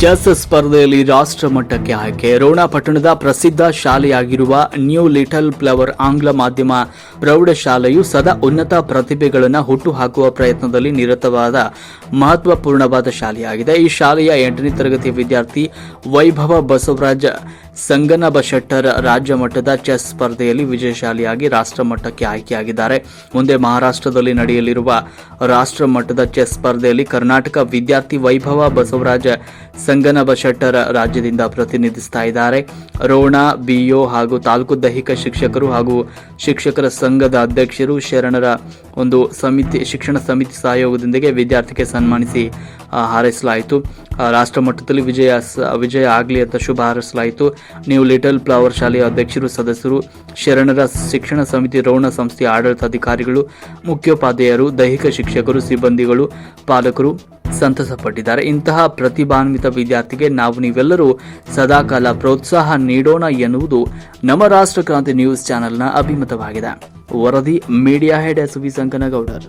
Chess ಸ್ಪರ್ಧೆಯಲ್ಲಿ ರಾಷ್ಟ್ರ ಮಟ್ಟಕ್ಕೆ ಆಯ್ಕೆ. ರೋಣ ಪಟ್ಟಣದ ಪ್ರಸಿದ್ಧ ಶಾಲೆಯಾಗಿರುವ ನ್ಯೂ ಲಿಟಲ್ ಫ್ಲವರ್ ಆಂಗ್ಲ ಮಾಧ್ಯಮ ಪ್ರೌಢಶಾಲೆಯು ಸದಾ ಉನ್ನತ ಪ್ರತಿಭೆಗಳನ್ನು ಹುಟ್ಟುಹಾಕುವ ಪ್ರಯತ್ನದಲ್ಲಿ ನಿರತವಾದ ಮಹತ್ವಪೂರ್ಣವಾದ ಶಾಲೆಯಾಗಿದೆ. ಈ ಶಾಲೆಯ ಎಂಟನೇ ತರಗತಿ ವಿದ್ಯಾರ್ಥಿ ವೈಭವ ಬಸವರಾಜ ಸಂಗನ ಬಶೆಟ್ಟರ್ ರಾಜ್ಯ ಮಟ್ಟದ ಚೆಸ್ ಸ್ಪರ್ಧೆಯಲ್ಲಿ ವಿಜಯಶಾಲಿಯಾಗಿ ರಾಷ್ಟ್ರ ಮಟ್ಟಕ್ಕೆ ಆಯ್ಕೆಯಾಗಿದ್ದಾರೆ. ಮುಂದೆ ಮಹಾರಾಷ್ಟ್ರದಲ್ಲಿ ನಡೆಯಲಿರುವ ರಾಷ್ಟ್ರ ಮಟ್ಟದ ಚೆಸ್ ಸ್ಪರ್ಧೆಯಲ್ಲಿ ಕರ್ನಾಟಕ ವಿದ್ಯಾರ್ಥಿ ವೈಭವ ಬಸವರಾಜ ಸಂಗನಬ ಶೆಟ್ಟರ್ ರಾಜ್ಯದಿಂದ ಪ್ರತಿನಿಧಿಸ್ತಾ ಇದ್ದಾರೆ. ರೋಣ ಬಿಒ ಹಾಗೂ ತಾಲೂಕು ದೈಹಿಕ ಶಿಕ್ಷಕರು ಹಾಗೂ ಶಿಕ್ಷಕರ ಸಂಘದ ಅಧ್ಯಕ್ಷರು ಶರಣರ ಒಂದು ಸಮಿತಿ, ಶಿಕ್ಷಣ ಸಮಿತಿ ಸಹಯೋಗದೊಂದಿಗೆ ವಿದ್ಯಾರ್ಥಿಗೆ ಸನ್ಮಾನಿಸಿ ಹಾರೈಸಲಾಯಿತು. ರಾಷ್ಟ್ರ ಮಟ್ಟದಲ್ಲಿ ವಿಜಯ ವಿಜಯ ಆಗಲಿ ಅಂತ ಶುಭ ಹಾರೈಸಲಾಯಿತು. ನೀವು ಲಿಟಲ್ ಫ್ಲವರ್ ಶಾಲೆಯ ಅಧ್ಯಕ್ಷರು, ಸದಸ್ಯರು, ಶರಣರ ಶಿಕ್ಷಣ ಸಮಿತಿ, ರೋಣ ಸಂಸ್ಥೆಯ ಆಡಳಿತಾಧಿಕಾರಿಗಳು, ಮುಖ್ಯೋಪಾಧ್ಯಾಯರು, ದೈಹಿಕ ಶಿಕ್ಷಕರು, ಸಿಬ್ಬಂದಿಗಳು, ಪಾಲಕರು ಸಂತಸಪಟ್ಟಿದ್ದಾರೆ. ಇಂತಹ ಪ್ರತಿಭಾನ್ವಿತ ವಿದ್ಯಾರ್ಥಿಗೆ ನಾವು ನೀವೆಲ್ಲರೂ ಸದಾಕಾಲ ಪ್ರೋತ್ಸಾಹ ನೀಡೋಣ ಎನ್ನುವುದು ನಮ್ಮ ರಾಷ್ಟ್ರ ಕ್ರಾಂತಿ ನ್ಯೂಸ್ ಚಾನೆಲ್ನ ಅಭಿಮತವಾಗಿದೆ. ವರದಿ media head S V Sankanagoudar.